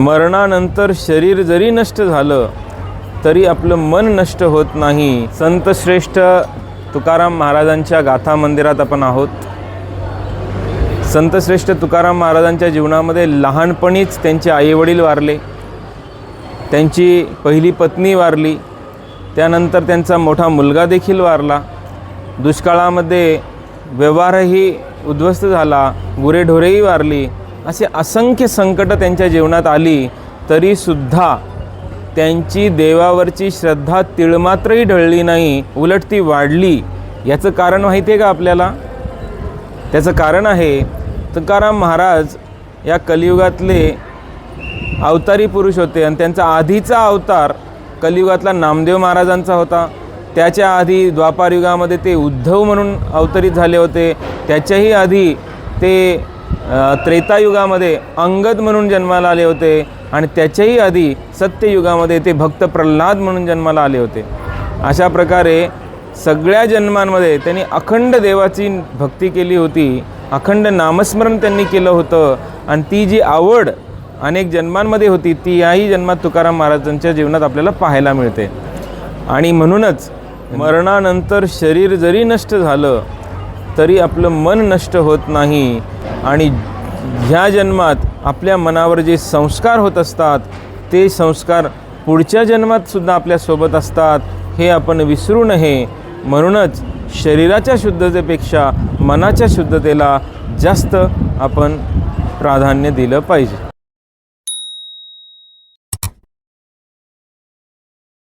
मरणानंतर शरीर जरी नष्ट झालं तरी आपलं मन नष्ट होत नाही. संत श्रेष्ठ तुकाराम महाराजांच्या गाथा मंदिरात आपण आहोत. संत श्रेष्ठ तुकाराम महाराजांच्या जीवनामध्ये लहानपणीच त्यांचे आईवडील वारले. त्यांची पहिली पत्नी वारली. त्यानंतर त्यांचा मोठा मुलगा देखील वारला. दुष्काळामध्ये व्यवहारही उद्ध्वस्त झाला. गुरेढोरेही वारली. असे असंख्य संकटं त्यांच्या जीवनात आली तरीसुद्धा त्यांची देवावरची श्रद्धा तिळमात्रही ढळली नाही उलट ती वाढली. याचं कारण माहिती आहे का आपल्याला? त्याचं कारण आहे तुकाराम महाराज या कलियुगातले अवतारी पुरुष होते आणि त्यांचा आधीचा अवतार कलियुगातला नामदेव महाराजांचा होता. त्याच्या आधी द्वापारयुगामध्ये ते उद्धव म्हणून अवतरित झाले होते. त्याच्याही आधी ते त्रेतायुगामध्ये अंगद म्हणून जन्माला आले होते आणि त्याच्याही आधी सत्ययुगामध्ये ते भक्त प्रल्हाद म्हणून जन्माला आले होते. अशा प्रकारे सगळ्या जन्मांमध्ये त्यांनी अखंड देवाची भक्ती केली होती अखंड नामस्मरण त्यांनी केलं होतं आणि ती जी आवड अनेक जन्मांमध्ये होती ती याही जन्मात तुकाराम महाराजांच्या जीवनात आपल्याला पाहायला मिळते. आणि म्हणूनच मरणानंतर शरीर जरी नष्ट झालं तरी आपलं मन नष्ट होत नाही. आणि ह्या जन्मात आपल्या मनावर जे संस्कार होत असतात ते संस्कार पुढच्या जन्मात सुद्धा आपल्यासोबत असतात हे आपण विसरू नये. म्हणूनच शरीराच्या शुद्धतेपेक्षा मनाच्या शुद्धतेला जास्त आपण प्राधान्य दिलं पाहिजे.